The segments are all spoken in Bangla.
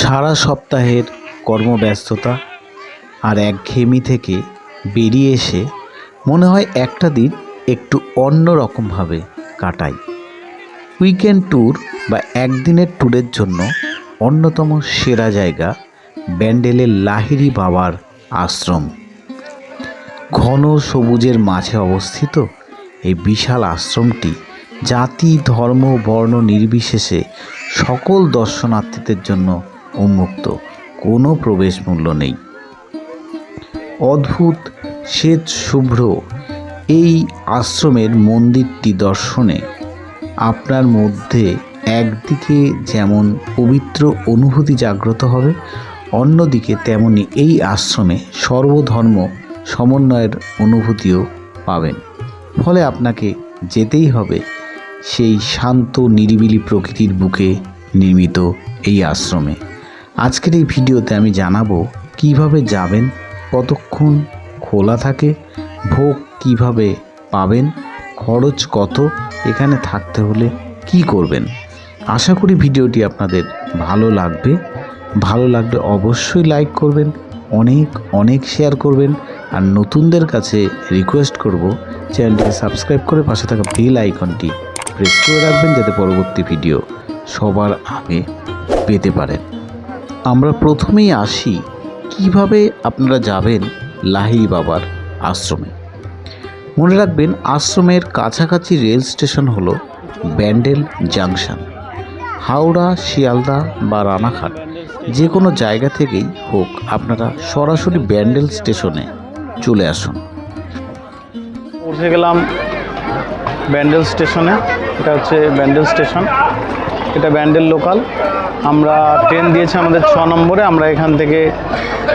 সারা সপ্তাহের কর্মব্যস্ততা আর একঘেয়েমি থেকে বেরিয়ে এসে মনে হয় একটা দিন একটু অন্য রকমভাবে কাটাই। উইকেন্ড ট্যুর বা একদিনের ট্যুরের জন্য অন্যতম সেরা জায়গা ব্যান্ডেলের লাহিড়ি বাবার আশ্রম। ঘন সবুজের মাঝে অবস্থিত এই বিশাল আশ্রমটি জাতি, ধর্ম, বর্ণ নির্বিশেষে সকল দর্শনার্থীদের জন্য উন্মুক্ত, কোনো প্রবেশ মূল্য নেই। অদ্ভুত, শ্বেত, শুভ্র এই আশ্রমের মন্দিরটি দর্শনে আপনার মধ্যে একদিকে যেমন পবিত্র অনুভূতি জাগ্রত হবে, অন্যদিকে তেমনি এই আশ্রমে সর্বধর্ম সমন্বয়ের অনুভূতিও পাবেন। ফলে আপনাকে যেতেই হবে সেই শান্ত, নিরিবিলি প্রকৃতির বুকে নির্মিত এই আশ্রমে। আজকের এই ভিডিওতে আমি জানাব কীভাবে যাবেন, কতক্ষণ খোলা থাকে, ভোগ কীভাবে পাবেন, খরচ কত, এখানে থাকতে হলে কি করবেন। আশা করি ভিডিওটি আপনাদের ভালো লাগবে। ভালো লাগলে অবশ্যই লাইক করবেন, অনেক অনেক শেয়ার করবেন। আর নতুনদের কাছে রিকোয়েস্ট করব, চ্যানেলটিকে সাবস্ক্রাইব করে পাশে থাকা বেল আইকনটি প্রেস করে রাখবেন, যাতে পরবর্তী ভিডিও সবার আগে পেতে পারেন। আমরা প্রথমেই আসি কীভাবে আপনারা যাবেন লাহিড়ি বাবার আশ্রমে। মনে রাখবেন, আশ্রমের কাছাকাছি রেল স্টেশন হলো ব্যান্ডেল জাংশন। হাওড়া, শিয়ালদা বা রানাঘাট, যে কোনো জায়গা থেকেই হোক আপনারা সরাসরি ব্যান্ডেল স্টেশনে চলে আসুন। পৌঁছে গেলাম ব্যান্ডেল স্টেশনে। এটা হচ্ছে ব্যান্ডেল স্টেশন। এটা ব্যান্ডেল লোকাল। আমরা ট্রেন দিয়েছে আমাদের ছ নম্বরে, আমরা এখান থেকে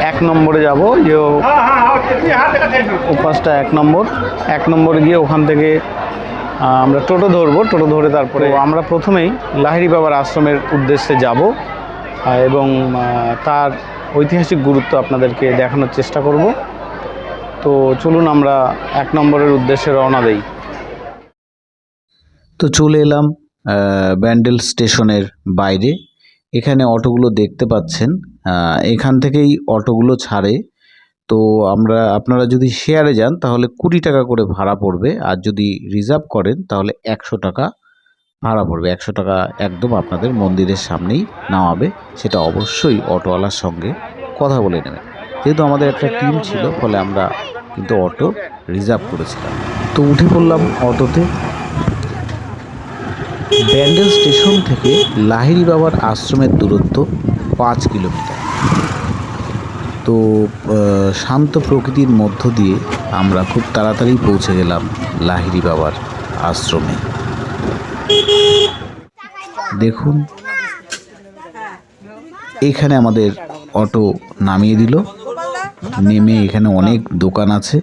এক নম্বরে যাব যে উপাসটা এক নম্বর। এক নম্বরে গিয়ে ওখান থেকে আমরা টোটো ধরবো, টোটো ধরে তারপরে আমরা প্রথমেই লাহিড়ি বাবার আশ্রমের উদ্দেশ্যে যাব এবং তার ঐতিহাসিক গুরুত্ব আপনাদেরকে দেখানোর চেষ্টা করব। তো চলুন আমরা এক নম্বরের উদ্দেশ্যে রওনা দেই। তো চলে এলাম ব্যান্ডেল স্টেশনের বাইরে। এখানে অটোগুলো দেখতে পাচ্ছেন। এখান থেকেই অটোগুলো ছাড়ে। তো আমরা, আপনারা যদি শেয়ারে যান, তাহলে কুড়ি টাকা করে ভাড়া পড়বে। আর যদি রিজার্ভ করেন, তাহলে একশো টাকা ভাড়া পড়বে। একশো টাকা একদম আপনাদের মন্দিরের সামনেই নামাবে। সেটা অবশ্যই অটোওয়ালার সঙ্গে কথা বলে নেবেন। যেহেতু আমাদের একটা টিম ছিল, ফলে আমরা কিন্তু অটো রিজার্ভ করেছিলাম। তো উঠে পড়লাম অটোতে। ব্যান্ডেল স্টেশন থেকে লাহিড়ি বাবার আশ্রমের দূরত্ব পাঁচ কিলোমিটার। তো শান্ত প্রকৃতির মধ্য দিয়ে আমরা খুব তাড়াতাড়ি পৌঁছে গেলাম লাহিড়ি বাবার আশ্রমে। দেখুন, এখানে আমাদের অটো নামিয়ে দিল। নেমে এখানে অনেক দোকান আছে।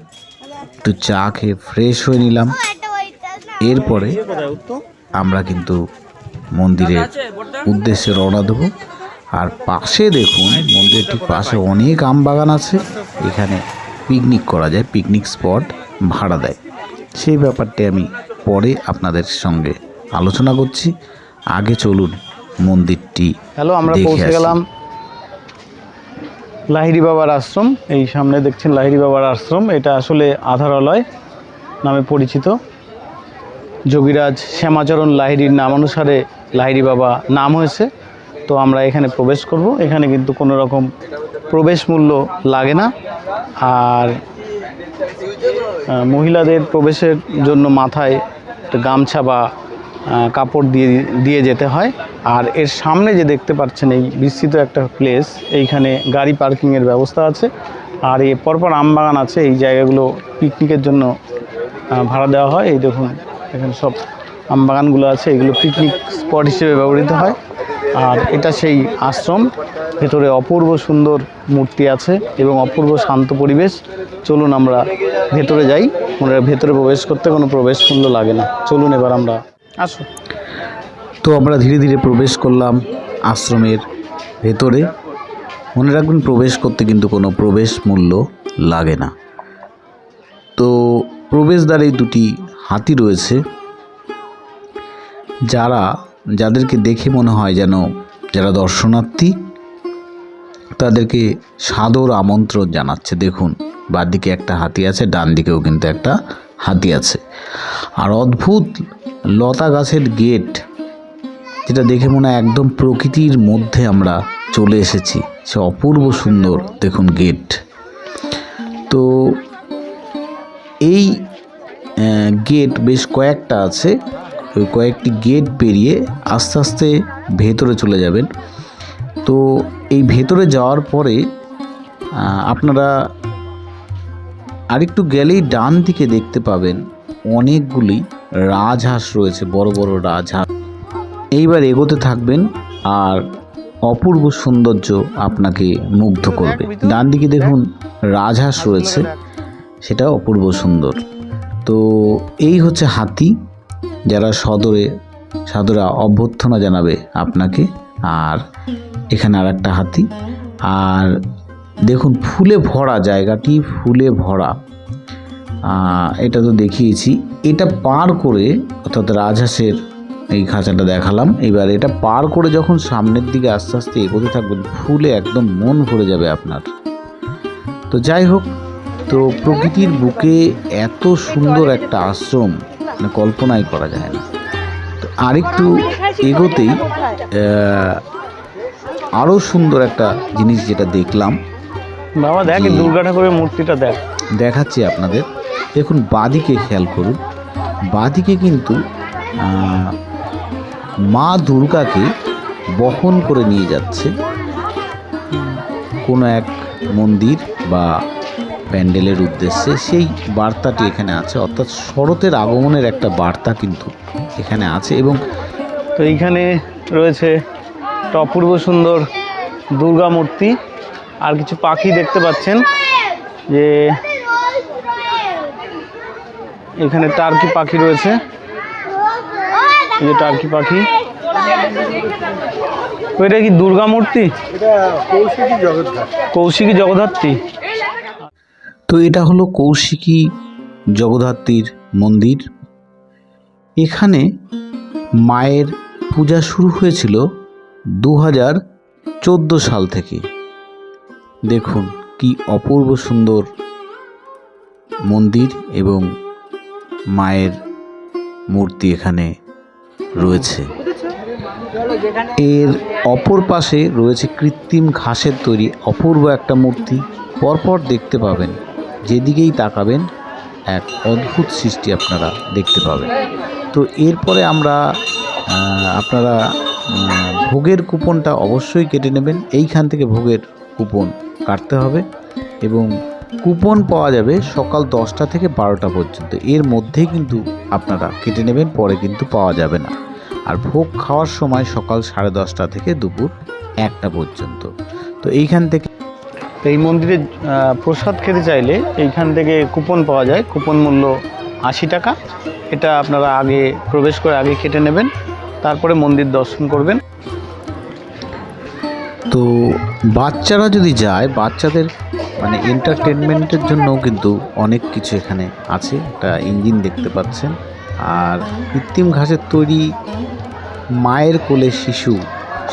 একটু চা খেয়ে ফ্রেশ হয়ে নিলাম। এরপরে আমরা কিন্তু মন্দিরের উদ্দেশ্যে রওনা দেবো। আর পাশে দেখুন মন্দিরের ঠিক পাশে অনেক আম বাগান আছে। এখানে পিকনিক করা যায় পিকনিক স্পট ভাড়া দেয়। সেই ব্যাপারটি আমি পরে আপনাদের সঙ্গে আলোচনা করছি। আগে চলুন মন্দিরটি হ্যালো আমরা পৌঁছে গেলাম লাহিড়ি বাবার আশ্রম। এই সামনে দেখছেন লাহিড়ি বাবার আশ্রম। এটা আসলে আধারালয় নামে পরিচিত। যোগীরাজ শ্যামাচরণ লাহিড়ির নামানুসারে লাহিড়ি বাবা নাম হয়েছে। তো আমরা এখানে প্রবেশ করব। এখানে কিন্তু কোনো রকম প্রবেশ মূল্য লাগে না। আর মহিলাদের প্রবেশের জন্য মাথায় গামছা বা কাপড় দিয়ে দিয়ে যেতে হয়। আর এর সামনে যে দেখতে পাচ্ছেন এই বিস্তৃত একটা প্লেস এইখানে গাড়ি পার্কিংয়ের ব্যবস্থা আছে। আর এই পরপর আমবাগান আছে। এই জায়গাগুলো পিকনিকের জন্য ভাড়া দেওয়া হয়। এই দেখুন এখানে সব আম বাগানগুলো আছে, এগুলো পিকনিক স্পট হিসেবে ব্যবহৃত হয়। আর এটা সেই আশ্রম, ভেতরে অপূর্ব সুন্দর মূর্তি আছে এবং অপূর্ব শান্ত পরিবেশ। চলুন আমরা ভেতরে যাই হয় ভেতরে প্রবেশ করতে কোনো প্রবেশ মূল্য লাগে না। চলুন এবার আমরা আসো। তো আমরা ধীরে ধীরে প্রবেশ করলাম আশ্রমের ভেতরে। মনে রাখবেন, প্রবেশ করতে কিন্তু কোনো প্রবেশ মূল্য লাগে না। তো প্রবেশদ্বারে দুটি হাতি রয়েছে, যারা যাদেরকে দেখে মনে হয় যেন যারা দর্শনার্থী, তাদেরকে সাদর আমন্ত্রণ জানাচ্ছে। দেখুন, বাঁদিকে একটা হাতি আছে ডান দিকেও কিন্তু একটা হাতি আছে। আর অদ্ভুত লতা গাছের গেট, যেটা দেখে মনে হয় একদম প্রকৃতির মধ্যে আমরা চলে এসেছি। সে অপূর্ব সুন্দর, দেখুন গেট। তো এই গেট বেশ কয়েকটা আছে। ওই কয়েকটি গেট পেরিয়ে আস্তে আস্তে ভেতরে চলে যাবেন। তো এই ভেতরে যাওয়ার পরে আপনারা আরেকটু গেলেই ডান দিকে দেখতে পাবেন অনেকগুলি রাজহাঁস রয়েছে বড় বড় রাজহাঁস। এইবার এগোতে থাকবেন আর অপূর্ব সৌন্দর্য আপনাকে মুগ্ধ করবে। ডান দিকে দেখুন রাজহাঁস রয়েছে। সেটা অপূর্ব সুন্দর। তো এই হচ্ছে হাতি, যারা সদরে, সাদরে অভ্যর্থনা জানাবে আপনাকে। আর এখানে আর একটা হাতি। আর দেখুন, ফুলে ভরা জায়গাটি, ফুলে ভরা। এটা তো দেখিয়েছি। এটা পার করে, অর্থাৎ রাজহাঁসের এই খাঁচাটা দেখালাম। এবার এটা পার করে যখন সামনের দিকে আস্তে আস্তে এগোতে থাকবেন, ফুলে একদম মন ভরে যাবে আপনার। তো যাই হোক তো প্রকৃতির বুকে এত সুন্দর একটা আশ্রম মানে কল্পনাই করা যায় না। তো আরেকটু এগোতেই আরও সুন্দর একটা জিনিস যেটা দেখলাম বাবা দেখ দুর্গা ঠাকুরের মূর্তিটা দেখ। দেখাচ্ছি আপনাদের। দেখুন বাদিকে খেয়াল করুন। বাদিকে কিন্তু মা দুর্গাকে বহন করে নিয়ে যাচ্ছে। কোনো এক মন্দির বা প্যান্ডেলের উদ্দেশ্যে সেই বার্তাটি এখানে আছে। অর্থাৎ শরতের আগমনের একটা বার্তা কিন্তু এখানে আছে এবং তো এইখানে রয়েছে একটা অপূর্ব সুন্দর দুর্গা মূর্তি। আর কিছু পাখি দেখতে পাচ্ছেন যে এখানে টার্কি পাখি রয়েছে। এই যে টার্কি পাখি। তো এটা কি দুর্গা মূর্তি? কৌশিকী জগদ্ধাত্রী। তো এটা হলো কৌশিকী জগদ্ধাত্রীর মন্দির। এখানে মায়ের পূজা শুরু হয়েছিল দু হাজার চোদ্দ সাল থেকে। দেখুন কি অপূর্ব সুন্দর মন্দির এবং মায়ের মূর্তি এখানে রয়েছে। এর অপর পাশে রয়েছে কৃত্রিম ঘাসের তৈরি অপূর্ব একটা মূর্তি। পরপর দেখতে পাবেন যেদিকেই তাকাবেন, এক অদ্ভুত সৃষ্টি আপনারা দেখতে পাবেন। তো এরপরে আমরা আপনারা ভোগের কুপনটা অবশ্যই কেটে নেবেন। এইখান থেকে ভোগের কুপন কাটতে হবে এবং কুপন পাওয়া যাবে সকাল দশটা থেকে বারোটা পর্যন্ত। এর মধ্যেই কিন্তু আপনারা কেটে নেবেন, পরে কিন্তু পাওয়া যাবে না। আর ভোগ খাওয়ার সময় সকাল সাড়ে দশটা থেকে দুপুর একটা পর্যন্ত। তো এইখান থেকে এই মন্দিরে প্রসাদ খেতে চাইলে এইখান থেকে কুপন পাওয়া যায়। কুপন মূল্য আশি টাকা। এটা আপনারা আগে প্রবেশ করে আগে কেটে নেবেন। তারপরে মন্দির দর্শন করবেন। তো বাচ্চারা যদি যায়, বাচ্চাদের মানে এন্টারটেনমেন্টের জন্যও কিন্তু অনেক কিছু এখানে আছে। একটা ইঞ্জিন দেখতে পাচ্ছেন। আর কৃত্রিম ঘাসের তৈরি মায়ের কোলে শিশু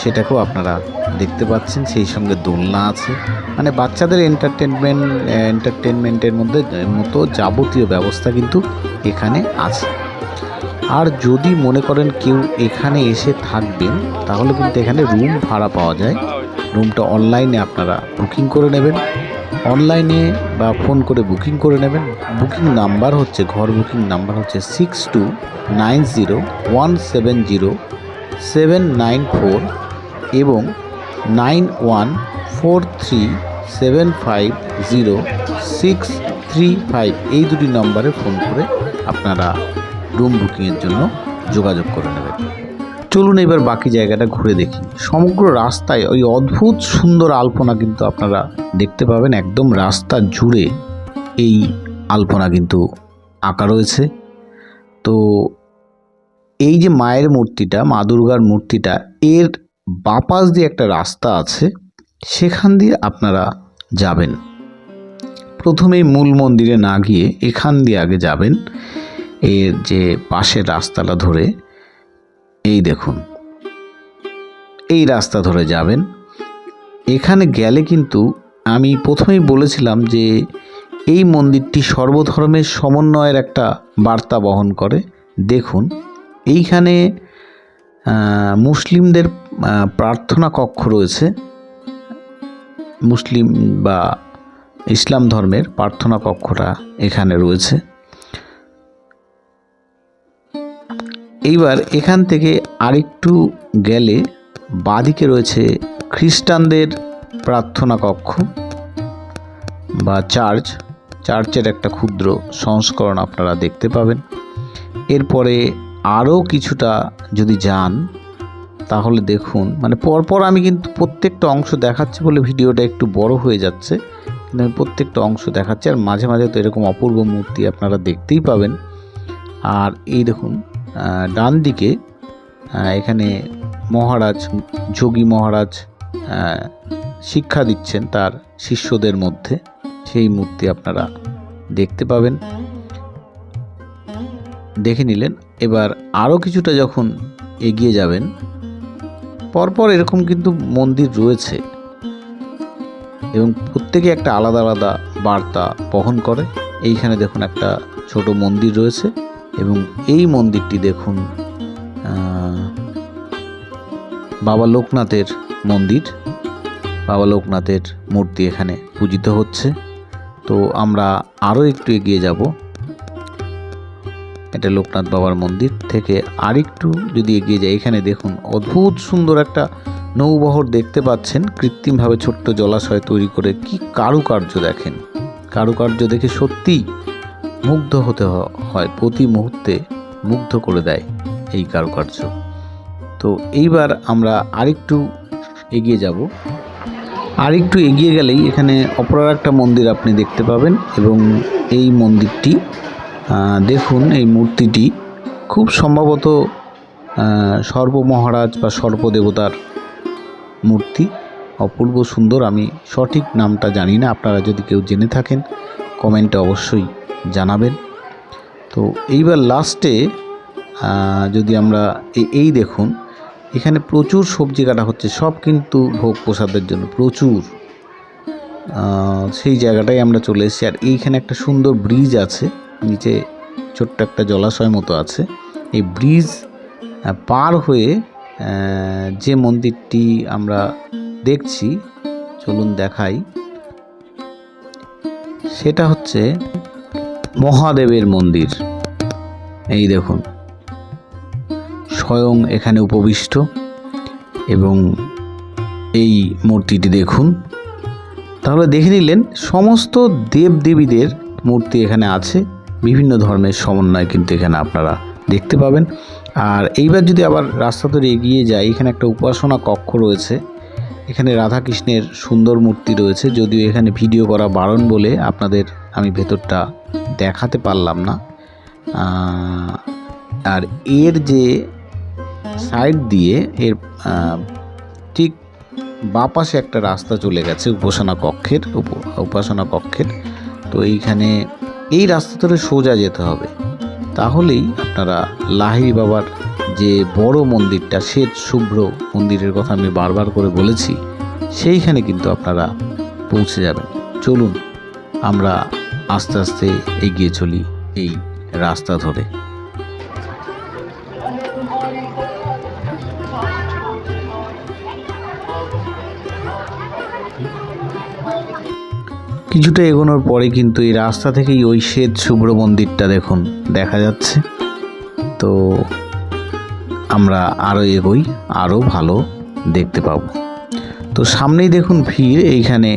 সেটাকেও আপনারা দেখতে পাচ্ছেন, সেই সঙ্গে দোলনা আছে। মানে বাচ্চাদের এন্টারটেনমেন্ট এন্টারটেনমেন্টের মধ্যে মতো যাবতীয় ব্যবস্থা কিন্তু এখানে আছে। আর যদি মনে করেন কেউ এখানে এসে থাকবেন, তাহলে কিন্তু এখানে রুম ভাড়া পাওয়া যায়। রুমটা অনলাইনে আপনারা বুকিং করে নেবেন। অনলাইনে বা ফোন করে বুকিং করে নেবেন। বুকিং নাম্বার হচ্ছে, ঘর বুকিং নাম্বার হচ্ছে six two nine zero one seven zero seven nine four এবং nine one four three seven five zero six three five এই দুটি নম্বরে ফোন করে আপনারা রুম বুকিংয়ের জন্য যোগাযোগ করে নেবেন। চলুন এবার বাকি জায়গাটা ঘুরে দেখি। সমগ্র রাস্তায় ওই অদ্ভুত সুন্দর আলপনা কিন্তু আপনারা দেখতে পাবেন। একদম রাস্তা জুড়ে এই আলপনা কিন্তু আঁকা রয়েছে। তো এই যে মায়ের মূর্তিটা, মা দুর্গার মূর্তিটা, এর বাপাস দিয়ে একটা রাস্তা আছে, সেখান দিয়ে আপনারা যাবেন। প্রথমেই মূল মন্দিরে না গিয়ে এখান দিয়ে আগে যাবেন। এর যে পাশের রাস্তাটা ধরে, এই দেখুন। এই রাস্তা ধরে যাবেন। এখানে গেলে কিন্তু আমি প্রথমেই বলেছিলাম যে এই মন্দিরটি সর্বধর্মের সমন্বয়ের একটা বার্তা বহন করে। দেখুন, এইখানে মুসলিমদের প্রার্থনা কক্ষ রয়েছে। মুসলিম বা ইসলাম ধর্মের প্রার্থনা কক্ষটা এখানে রয়েছে। এইবার এখান থেকে আরেকটু গেলে বাদিকে রয়েছে খ্রিস্টানদের প্রার্থনা কক্ষ বা চার্চ। চার্চের একটা ক্ষুদ্র সংস্করণ আপনারা দেখতে পাবেন। এরপরে আরও কিছুটা যদি যান, তাহলে দেখুন মানে পরপর আমি কিন্তু প্রত্যেকটা অংশ দেখাচ্ছি বলে ভিডিওটা একটু বড় হয়ে যাচ্ছে, কিন্তু আমি প্রত্যেকটা অংশ দেখাচ্ছি, আর মাঝে মাঝে তো এরকম অপূর্ব মূর্তি আপনারা দেখতেই পাবেন। আর এই দেখুন ডান দিকে এখানে মহারাজ, যোগী মহারাজ শিক্ষা দিচ্ছেন তার শিষ্যদের মধ্যে, সেই মূর্তি আপনারা দেখতে পাবেন। দেখে নিলেন। এবার আরও কিছুটা যখন এগিয়ে যাবেন, পরপর এরকম কিন্তু মন্দির রয়েছে এবং প্রত্যেকে একটা আলাদা আলাদা বার্তা বহন করে। এইখানে দেখুন একটা ছোট মন্দির রয়েছে এবং এই মন্দিরটি দেখুন বাবা লোকনাথের মন্দির। বাবা লোকনাথের মূর্তি এখানে পূজিত হচ্ছে। তো আমরা আরও একটু এগিয়ে যাব। এটা লোকনাথ বাবার মন্দির থেকে আরেকটু যদি এগিয়ে যাই, এখানে দেখুন অদ্ভুত সুন্দর একটা নৌবহর দেখতে পাচ্ছেন। কৃত্রিমভাবে ছোট্ট জলাশয় তৈরি করে কি কারুকার্য দেখেন। কারুকার্য দেখে সত্যিই মুগ্ধ হতে হয়, প্রতি মুহূর্তে মুগ্ধ করে দেয় এই কারুকার্য। তো এইবার আমরা আরেকটু এগিয়ে যাব। আরেকটু এগিয়ে গেলেই এখানে অপর একটা মন্দির আপনি দেখতে পাবেন এবং এই মন্দিরটি দেখুন এই মূর্তিটি খুব সম্ভবত সর্বমহারাজ বা সর্বদেবতার মূর্তি। অপূর্ব সুন্দর, আমি সঠিক নামটা জানি না, আপনারা যদি কেউ জেনে থাকেন কমেন্টে অবশ্যই জানাবেন। তো এইবার লাস্টে যদি আমরা এই- দেখুন, এখানে প্রচুর সবজি কাটা হচ্ছে, সব কিন্তু ভোগ প্রসাদের জন্য, প্রচুর। সেই জায়গাটাই আমরা চলে এসেছি, আর এইখানে একটা সুন্দর ব্রিজ আছে। নিচে ছোট্ট একটা জলাশয় মতো আছে। এই ব্রিজ পার হয়ে যে মন্দিরটি আমরা দেখছি, চলুন দেখাই। সেটা হচ্ছে মহাদেবের মন্দির। এই দেখুন। স্বয়ং এখানে উপবিষ্ট এবং এই মূর্তিটি দেখুন। তাহলে দেখে নিলেন, সমস্ত দেবদেবীদের মূর্তি এখানে আছে। বিভিন্ন ধর্মের সমন্বয় কিন্তু এখানে আপনারা দেখতে পাবেন। আর এইবার যদি আবার রাস্তা ধরে এগিয়ে যাই, এখানে একটা উপাসনা কক্ষ রয়েছে। এখানে রাধাকৃষ্ণের সুন্দর মূর্তি রয়েছে। যদিও এখানে ভিডিও করা বারণ বলে আপনাদের আমি ভেতরটা দেখাতে পারলাম না। আর এর যে সাইড দিয়ে এর ঠিক বাঁ পাশে একটা রাস্তা চলে গেছে উপাসনা কক্ষের উপ- উপাসনা কক্ষের। তো এইখানে এই রাস্তা ধরে সোজা যেতে হবে। তাহলেই আপনারা লাহিড়ি বাবার যে বড় মন্দিরটা, শ্বেত শুভ্র মন্দিরের কথা আমি বারবার করে বলেছি, সেইখানে কিন্তু আপনারা পৌঁছে যাবেন। চলুন, আমরা আস্তে আস্তে এগিয়ে চলি এই রাস্তা ধরে। কিছুটা এগোনোর পরে কিন্তু এই রাস্তা থেকেই ওই শ্বেত শুভ্র মন্দিরটা দেখুন, দেখা যাচ্ছে। তো আমরা আরও এগোই আরও ভালো দেখতে পাবো। তো সামনেই দেখুন ভিড়, এইখানে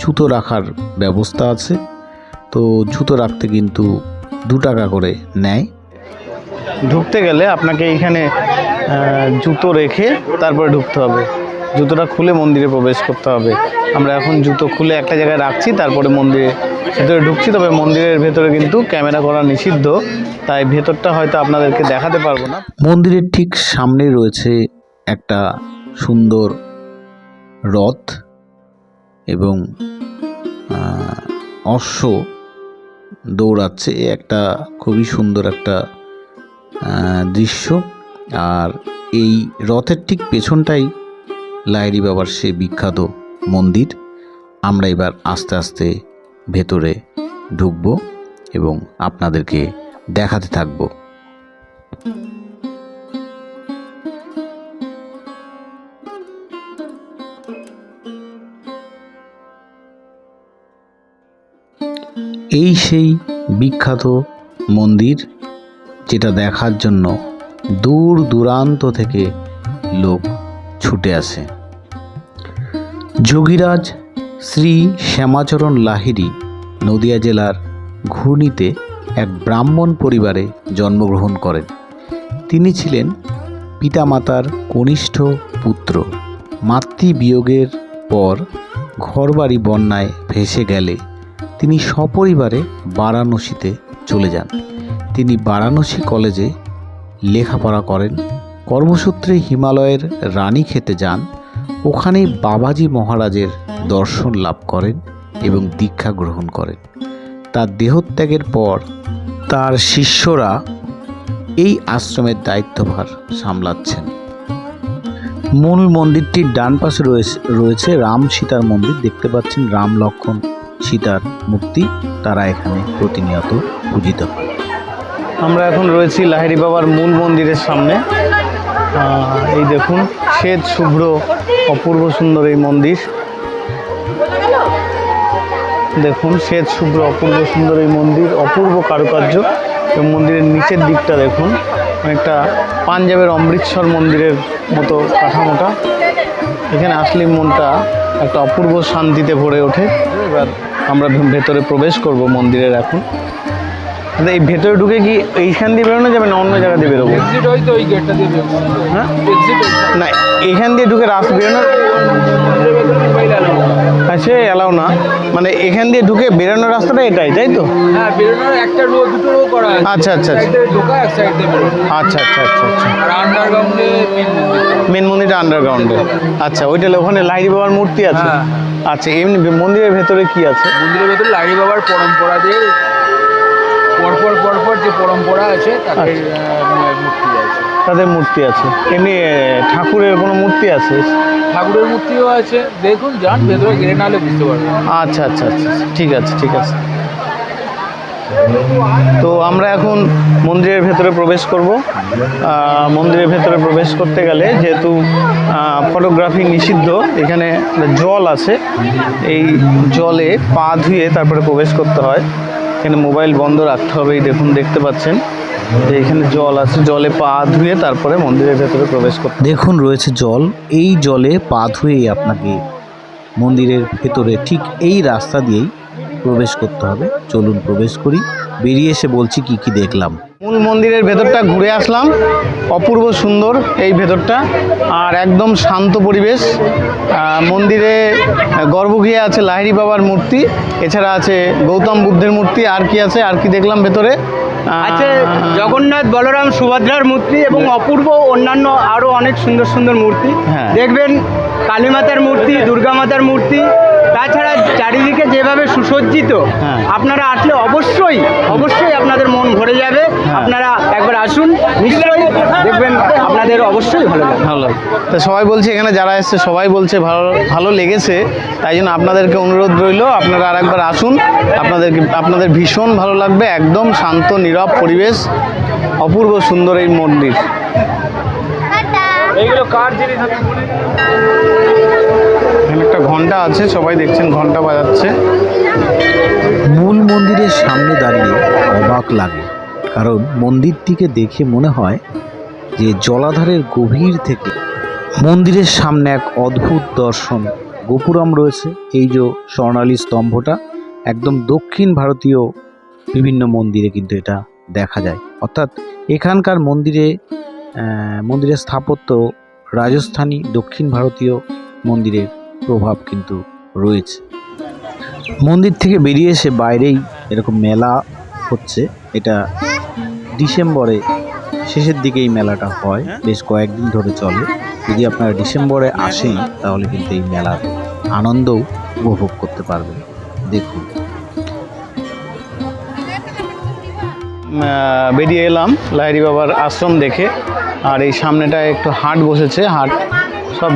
জুতো রাখার ব্যবস্থা আছে। তো জুতো রাখতে কিন্তু দু টাকা করে নেয়। ঢুকতে গেলে আপনাকে এইখানে জুতো রেখে তারপরে ঢুকতে হবে। জুতোটা খুলে মন্দিরে প্রবেশ করতে হবে। আমরা এখন জুতো খুলে একটা জায়গায় রাখছি, তারপরে মন্দিরে ভেতরে ঢুকছি। তবে মন্দিরের ভেতরে কিন্তু ক্যামেরা করা নিষিদ্ধ, তাই ভেতরটা হয়তো আপনাদেরকে দেখাতে পারব না। মন্দিরের ঠিক সামনে রয়েছে একটা সুন্দর রথ এবং অশ্ব দৌড়াচ্ছে। একটা খুবই সুন্দর একটা দৃশ্য। আর এই রথের ঠিক পেছনটাই লাইরি বাবার সে বিখ্যাত মন্দির, আমরা এবার আস্তে আস্তে ভেতরে ঢুকবো এবং আপনাদেরকে দেখাতে থাকব। এই সেই বিখ্যাত মন্দির, যেটা দেখার জন্য দূর দূরান্ত থেকে লোক ছুটে আসে। যোগীরাজ শ্রী শ্যামাচরণ লাহিড়ী নদিয়া জেলার ঘূর্ণিতে এক ব্রাহ্মণ পরিবারে জন্মগ্রহণ করেন। তিনি ছিলেন পিতামাতার কনিষ্ঠ পুত্র। মাতৃবিয়োগের পর ঘরবাড়ি বন্যায় ভেসে গেলে তিনি সপরিবারে বারাণসীতে চলে যান। তিনি বারাণসী কলেজে লেখাপড়া করেন। কর্মসূত্রে হিমালয়ের রানী খেতে যান। ওখানেই বাবাজি মহারাজের দর্শন লাভ করেন এবং দীক্ষা গ্রহণ করেন। তার দেহত্যাগের পর তার শিষ্যরা এই আশ্রমের দায়িত্বভার সামলাচ্ছেন। মূল মন্দিরটির ডান পাশে রয়েছে রয়েছে রাম সীতার মন্দির। দেখতে পাচ্ছেন রাম লক্ষণ সীতার মূর্তি। তারা এখানে প্রতিনিয়ত পূজিত হয়। আমরা এখন রয়েছি লাহিড়ি বাবার মূল মন্দিরের সামনে। এই দেখুন, শ্বেত, শুভ্র, অপূর্ব সুন্দর এই মন্দির। দেখুন, শ্বেত, শুভ্র, অপূর্ব সুন্দর এই মন্দির, অপূর্ব কারুকার্য। এবং মন্দিরের নিচের দিকটা দেখুন, অনেকটা পাঞ্জাবের অমৃতসর মন্দিরের মতো কাঠামোটা। এখানে আসলে মনটা একটা অপূর্ব শান্তিতে ভরে ওঠে। এবার আমরা ভেতরে প্রবেশ করব মন্দিরের এখন। এই ভেতরে ঢুকে কি এইখান দিয়ে বেরোনো যাবে না অন্য জায়গা দিয়ে বেরোবো? এক্সিট হয় তো ওই গেটটা দিয়ে বেরোবো। হ্যাঁ? এক্সিট না এখান দিয়ে ঢুকে রাস্তা বেরোনো? আছে এলাও না। মানে এখান দিয়ে ঢুকে বেরোনোর রাস্তাটা এটাই তাই তো? হ্যাঁ বেরোনোর একটা রো দুটো রো করা আছে। আচ্ছা, আচ্ছা, আচ্ছা। ঢোকা এক সাইড দিয়ে আচ্ছা আচ্ছা আচ্ছা আচ্ছা। আর আন্ডারগ্রাউন্ডে মেন মন্দিরটা। আন্ডারগ্রাউন্ডে আচ্ছা ওইটা ওখানে লাইরি বাবার মূর্তি আছে? হ্যাঁ। আচ্ছা এমনি মন্দিরের ভেতরে কি আছে? মন্দিরের ভেতরে লাড়ি বাবার পরম্পরাদের পরপর পরপর যে পরম্পরা আছে তাদের আচ্ছা। মূর্তি আছে। তাদের মূর্তি আছে। এমনি ঠাকুরের কোনো মূর্তি আছে? ঠাকুরের মূর্তিও আছে। দেখুন যান ভেতরে গেলে নাহলে বুঝতে পারবেন। আচ্ছা আচ্ছা আচ্ছা আচ্ছা। ঠিক আছে ঠিক আছে। তো আমরা এখন মন্দিরের ভেতরে প্রবেশ করব। মন্দিরের ভেতরে প্রবেশ করতে গেলে যেহেতু ফটোগ্রাফি নিষিদ্ধ এখানে জল আছে। এই জলে পা ধুয়ে তারপরে প্রবেশ করতে হয়। এখানে মোবাইল বন্ধ রাখতে হবে দেখুন, দেখতে পাচ্ছেন? যে এখানে জল আছে, জলে পা ধুয়ে তারপরে মন্দিরের ভেতরে প্রবেশ করতে দেখুন, রয়েছে জল। এই জলে পা ধুয়েই আপনাকে মন্দিরের ভেতরে, ঠিক এই রাস্তা দিয়েই প্রবেশ করতে হবে। চলুন প্রবেশ করি। বেরিয়ে এসে বলছি কি কি দেখলাম? মূল মন্দিরের ভেতরটা ঘুরে আসলাম। অপূর্ব সুন্দর এই ভেতরটা। আর একদম শান্ত পরিবেশ। মন্দিরে গর্ভগৃহে আছে লাহিড়ি বাবার মূর্তি। এছাড়া আছে গৌতম বুদ্ধের মূর্তি। আর কি আছে আর কি দেখলাম ভেতরে? আছে জগন্নাথ বলরাম সুভদ্রার মূর্তি এবং অপূর্ব অন্যান্য আরও অনেক সুন্দর সুন্দর মূর্তি। হ্যাঁ। দেখবেন কালী মাতার মূর্তি দুর্গা মাতার মূর্তি তাছাড়া চারিদিকে যেভাবে সুসজ্জিত হ্যাঁ। আপনারা আসলে অবশ্যই অবশ্যই আপনাদের মন ভরে যাবে। হ্যাঁ। আপনারা একবার আসুন নিশ্চয়ই দেখবেন আপনাদের অবশ্যই ভালো লাগবে। ভালো তো সবাই বলছে এখানে যারা এসছে সবাই বলছে ভালো ভালো লেগেছে। তাই জন্য আপনাদেরকে অনুরোধ রইল আপনারা আর একবার আসুন। আপনাদেরকে আপনাদের ভীষণ ভালো লাগবে একদম শান্ত নীরব পরিবেশ অপূর্ব সুন্দর এই মন্দির। এইগুলো কার জিনিস একটা ঘণ্টা আছে, সবাই দেখছেন, ঘণ্টা বাজাচ্ছে। মূল মন্দিরের সামনে দাঁড়িয়ে অবাক লাগে, কারণ মন্দিরটিকে দেখে মনে হয় যে জলাধারের গভীর থেকে মন্দিরের সামনে এক অদ্ভুত দর্শন, গোপুরম রয়েছে। এই যে স্বর্ণালী স্তম্ভটা, একদম দক্ষিণ ভারতীয় বিভিন্ন মন্দিরে কিন্তু এটা দেখা যায়। অর্থাৎ এখানকার মন্দিরে মন্দিরের স্থাপত্য রাজস্থানী দক্ষিণ ভারতীয় মন্দিরের প্রভাব কিন্তু রয়েছে। মন্দির থেকে বেরিয়ে এসে বাইরেই এরকম মেলা হচ্ছে। এটা ডিসেম্বরে শেষের দিকে এই মেলাটা হয়। বেশ কয়েকদিন ধরে চলে। যদি আপনারা ডিসেম্বরে আসেন তাহলে কিন্তু এই মেলার আনন্দও উপভোগ করতে পারবেন। দেখুন। বেরিয়ে এলাম লাহিড়ি বাবার আশ্রম দেখে। আর এই সামনেটায় একটু হাট বসেছে। হাট সব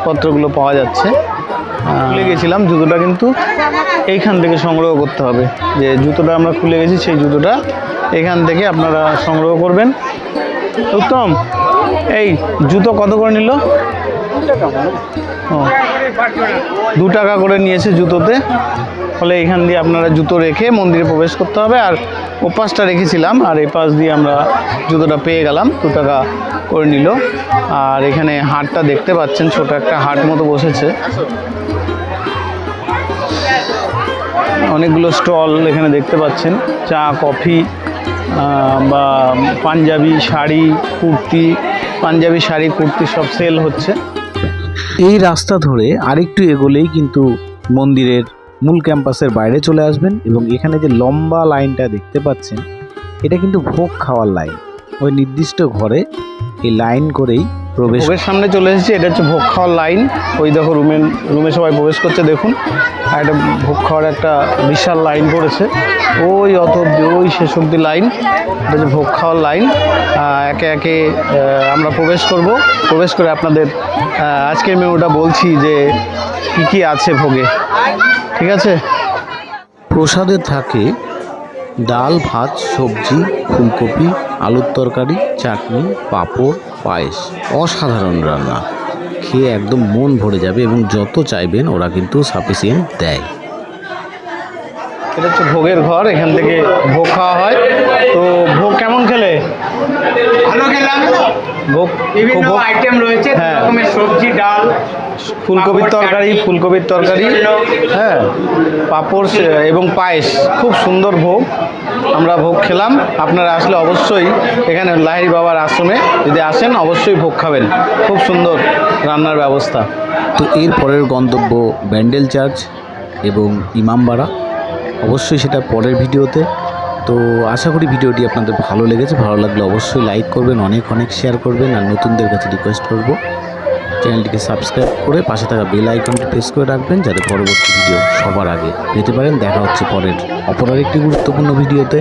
জিনিসপত্রগুলো পাওয়া যাচ্ছে। খুলে গেছিলাম, জুতোটা কিন্তু এইখান থেকে সংগ্রহ করতে হবে। যে জুতোটা আমরা খুলে গেছি, সেই জুতোটা এখান থেকে আপনারা সংগ্রহ করবেন। উত্তম, এই জুতো কত করে নিল? ও, দু টাকা করে নিয়েছে জুতোতে। ফলে এখান দিয়ে আপনারা জুতো রেখে মন্দিরে প্রবেশ করতে হবে। আর ওপাশটা রেখেছিলাম, আর এই পাশ দিয়ে আমরা জুতোটা পেয়ে গেলাম, দু টাকা করে নিল। আর এখানে হাটটা দেখতে পাচ্ছেন, ছোট একটা হাট মতো বসেছে। অনেকগুলো স্টল এখানে দেখতে পাচ্ছেন, চা, কফি বা পাঞ্জাবি শাড়ি, কুর্তি, পাঞ্জাবি শাড়ি, কুর্তি সব সেল হচ্ছে। এই রাস্তা ধরে আরেকটু এগোলেই কিন্তু মন্দিরের মূল ক্যাম্পাসের বাইরে চলে আসবেন এবং এখানে যে লম্বা লাইনটা দেখতে পাচ্ছেন, এটা কিন্তু ভোগ খাওয়ার লাইন। ওই নির্দিষ্ট ঘরে এই লাইন করেই প্রবেশ সামনে চলে এসেছি, এটা হচ্ছে ভোগ খাওয়ার লাইন। ওই দেখো রুমে রুমে সবাই প্রবেশ করছে, দেখুন। আর এটা ভোগ খাওয়ার একটা বিশাল লাইন পড়েছে। ওই অত ওই শেষ অব্দি লাইন। এটা হচ্ছে ভোগ খাওয়ার লাইন। একে একে আমরা প্রবেশ করব। প্রবেশ করে আপনাদের আজকের মেনুটা বলছি যে কী কী আছে ভোগে। ঠিক আছে? প্রসাদে থাকে ডাল ভাত সবজি ফুলকপি আলুর তরকারি চাটনি পাঁপড় পায়েস। অসাধারণ রান্না। খেয়ে একদম মন ভরে যাবে এবং যত চাইবেন ওরা কিন্তু সাফিসিয়েন্ট দেয়। এটা হচ্ছে ভোগের ঘর এখান থেকে ভোগ খাওয়া হয়। তো ভোগ কেমন খেলে? ভালো খেলাম। ভোগ বিভিন্ন আইটেম রয়েছে হ্যাঁ। রকমের সবজি ডাল ফুলকপির তরকারি ফুলকপির তরকারি হ্যাঁ পাঁপড় এবং পায়েস খুব সুন্দর ভোগ আমরা ভোগ খেলাম। আপনারা আসলে অবশ্যই এখানে লাহিড়ি বাবার আশ্রমে যদি আসেন অবশ্যই ভোগ খাবেন। খুব সুন্দর রান্নার ব্যবস্থা। তো এর পরের গন্তব্য ব্যান্ডেল চার্চ এবং ইমামবাড়া। অবশ্যই সেটা পরের ভিডিওতে। তো আশা করি ভিডিওটি আপনাদের ভালো লেগেছে। ভালো লাগলে অবশ্যই লাইক করবেন, অনেক অনেক শেয়ার করবেন আর নতুনদের কাছে রিকোয়েস্ট করব। চ্যানেলটিকে সাবস্ক্রাইব করে পাশে থাকা বেল আইকনটি প্রেস করে রাখবেন যাতে পরবর্তী ভিডিও সবার আগে পেতে পারেন। দেখা হচ্ছে পরের অপর একটি গুরুত্বপূর্ণ ভিডিওতে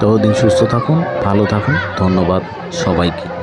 ততদিন সুস্থ থাকুন, ভালো থাকুন, ধন্যবাদ সবাইকে।